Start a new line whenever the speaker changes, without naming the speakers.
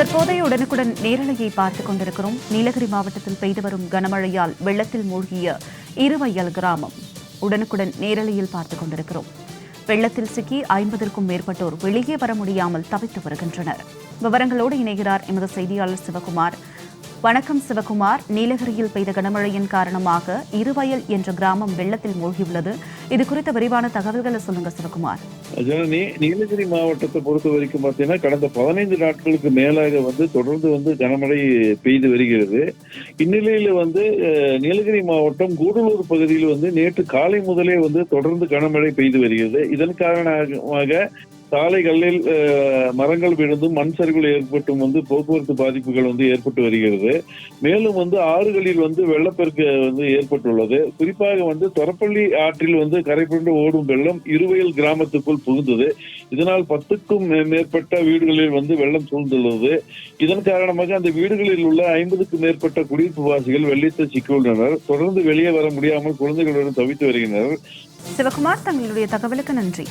தற்போதைய உடனுக்குடன் நேரலையை பார்த்துக் கொண்டிருக்கிறோம். நீலகிரி மாவட்டத்தில் பெய்து வரும் கனமழையால் வெள்ளத்தில் மூழ்கிய இருவயல் கிராமம். உடனுக்குடன் நேரலையில் பார்த்துக் கொண்டிருக்கிறோம். வெள்ளத்தில் சிக்கி ஐம்பதற்கும் மேற்பட்டோர் வெளியே வர முடியாமல் தவித்து வருகின்றனர். விவரங்களோடு இணைகிறார் எமது செய்தியாளர் சிவகுமார். வணக்கம் சிவகுமார். நீலகிரியில் பெய்த கனமழையின் காரணமாக இருவயல் என்ற கிராமம் வெள்ளத்தில் மூழ்கியுள்ளது. இது குறித்த விரிவான தகவல்களை சொல்லுங்க சிவகுமார்.
ஜனனி நீலகிரி மாவட்டத்தை பொறுத்த வரைக்கும் பார்த்தீங்கன்னா கடந்த பதினைந்து நாட்களுக்கு மேலாக வந்து தொடர்ந்து வந்து கனமழை பெய்து வருகிறது. இந்நிலையில வந்து நீலகிரி மாவட்டம் கூடலூர் பகுதியில் வந்து நேற்று காலை முதலே வந்து தொடர்ந்து கனமழை பெய்து வருகிறது. இதன் காரணமாக சாலைகளில் மரங்கள் விழுந்தும் மண் சரிவுகள் ஏற்பட்டும் வந்து போக்குவரத்து பாதிப்புகள் வந்து ஏற்பட்டு வருகிறது. மேலும் வந்து ஆறுகளில் வந்து வெள்ளப்பெருக்கு வந்து ஏற்பட்டுள்ளது. குறிப்பாக வந்து தொரப்பள்ளி ஆற்றில் வந்து கரைபுரண்டு ஓடும் வெள்ளம் இருவயல் கிராமத்துக்குள் புகுந்தது. இதனால் பத்துக்கும் மே- மேற்பட்ட வீடுகளில் வந்து வெள்ளம் சூழ்ந்துள்ளது. இதன் காரணமாக அந்த வீடுகளில் உள்ள ஐம்பதுக்கும் மேற்பட்ட குடியிருப்பு வாசிகள் வெள்ளத்தில் சிக்கியுள்ளனர். தொடர்ந்து வெளியே வர முடியாமல் குழந்தைகளுடன் தவித்து வருகின்றனர்.
சிவகுமார் தங்களுடைய தகவலுக்கு நன்றி.